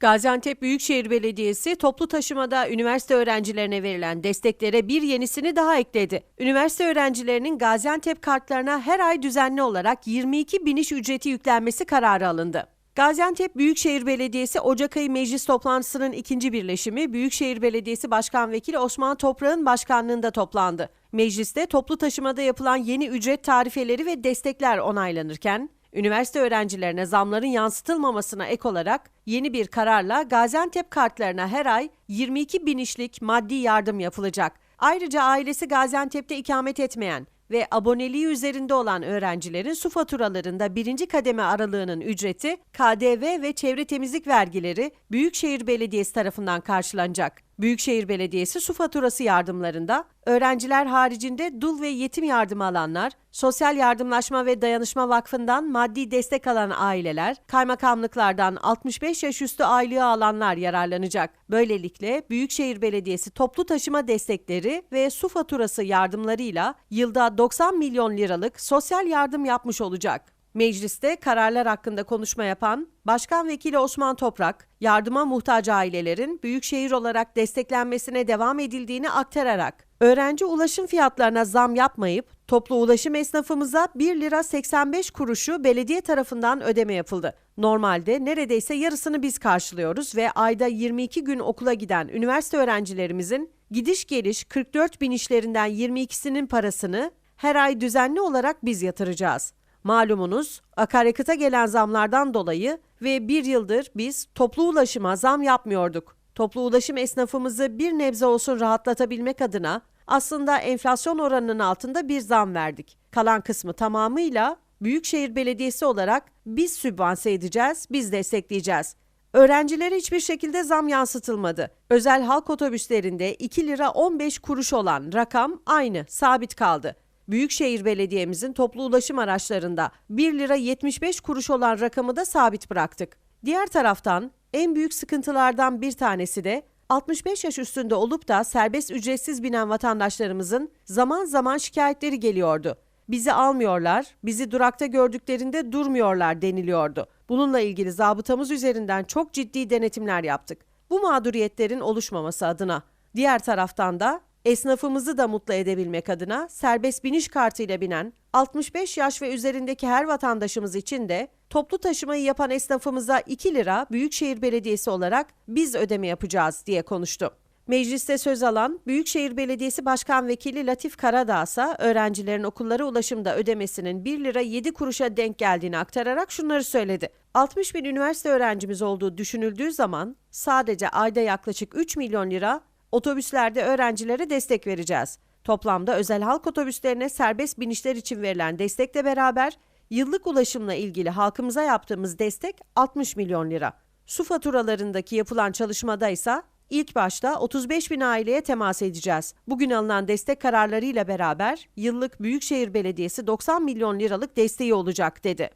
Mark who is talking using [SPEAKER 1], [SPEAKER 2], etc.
[SPEAKER 1] Gaziantep Büyükşehir Belediyesi toplu taşımada üniversite öğrencilerine verilen desteklere bir yenisini daha ekledi. Üniversite öğrencilerinin Gaziantep kartlarına her ay düzenli olarak 22 biniş ücreti yüklenmesi kararı alındı. Gaziantep Büyükşehir Belediyesi Ocak ayı meclis toplantısının ikinci birleşimi Büyükşehir Belediyesi Başkan Vekili Osman Toprak'ın başkanlığında toplandı. Mecliste toplu taşımada yapılan yeni ücret tarifeleri ve destekler onaylanırken, üniversite öğrencilerine zamların yansıtılmamasına ek olarak yeni bir kararla Gaziantep kartlarına her ay 22 binişlik maddi yardım yapılacak. Ayrıca ailesi Gaziantep'te ikamet etmeyen ve aboneliği üzerinde olan öğrencilerin su faturalarında birinci kademe aralığının ücreti KDV ve çevre temizlik vergileri Büyükşehir Belediyesi tarafından karşılanacak. Büyükşehir Belediyesi su faturası yardımlarında öğrenciler haricinde dul ve yetim yardım alanlar, Sosyal Yardımlaşma ve Dayanışma Vakfı'ndan maddi destek alan aileler, kaymakamlıklardan 65 yaş üstü aylığı alanlar yararlanacak. Böylelikle Büyükşehir Belediyesi toplu taşıma destekleri ve su faturası yardımlarıyla yılda 90 milyon liralık sosyal yardım yapmış olacak. Mecliste kararlar hakkında konuşma yapan Başkan Vekili Osman Toprak, yardıma muhtaç ailelerin büyükşehir olarak desteklenmesine devam edildiğini aktararak, öğrenci ulaşım fiyatlarına zam yapmayıp toplu ulaşım esnafımıza 1 lira 85 kuruşu belediye tarafından ödeme yapıldı. Normalde neredeyse yarısını biz karşılıyoruz ve ayda 22 gün okula giden üniversite öğrencilerimizin gidiş geliş 44 bin işlerinden 22'sinin parasını her ay düzenli olarak biz yatıracağız. Malumunuz akaryakıta gelen zamlardan dolayı ve bir yıldır biz toplu ulaşıma zam yapmıyorduk. Toplu ulaşım esnafımızı bir nebze olsun rahatlatabilmek adına aslında enflasyon oranının altında bir zam verdik. Kalan kısmı tamamıyla Büyükşehir Belediyesi olarak biz sübvanse edeceğiz, biz destekleyeceğiz. Öğrencilere hiçbir şekilde zam yansıtılmadı. Özel halk otobüslerinde 2 lira 15 kuruş olan rakam aynı, sabit kaldı. Büyükşehir Belediye'mizin toplu ulaşım araçlarında 1 lira 75 kuruş olan rakamı da sabit bıraktık. Diğer taraftan en büyük sıkıntılardan bir tanesi de 65 yaş üstünde olup da serbest ücretsiz binen vatandaşlarımızın zaman zaman şikayetleri geliyordu. Bizi almıyorlar, bizi durakta gördüklerinde durmuyorlar deniliyordu. Bununla ilgili zabıtamız üzerinden çok ciddi denetimler yaptık. Bu mağduriyetlerin oluşmaması adına. Diğer taraftan da Esnafımızı da mutlu edebilmek adına serbest biniş kartıyla binen 65 yaş ve üzerindeki her vatandaşımız için de toplu taşımayı yapan esnafımıza 2 lira Büyükşehir Belediyesi olarak biz ödeme yapacağız diye konuştu. Mecliste söz alan Büyükşehir Belediyesi Başkan Vekili Latif Karadağ ise öğrencilerin okullara ulaşımda ödemesinin 1 lira 7 kuruşa denk geldiğini aktararak şunları söyledi. 60 bin üniversite öğrencimiz olduğu düşünüldüğü zaman sadece ayda yaklaşık 3 milyon lira Otobüslerde öğrencilere destek vereceğiz. Toplamda özel halk otobüslerine serbest binişler için verilen destekle beraber yıllık ulaşımla ilgili halkımıza yaptığımız destek 60 milyon lira. Su faturalarındaki yapılan çalışmada ise ilk başta 35 bin aileye temas edeceğiz. Bugün alınan destek kararlarıyla beraber yıllık Büyükşehir Belediyesi 90 milyon liralık desteği olacak dedi.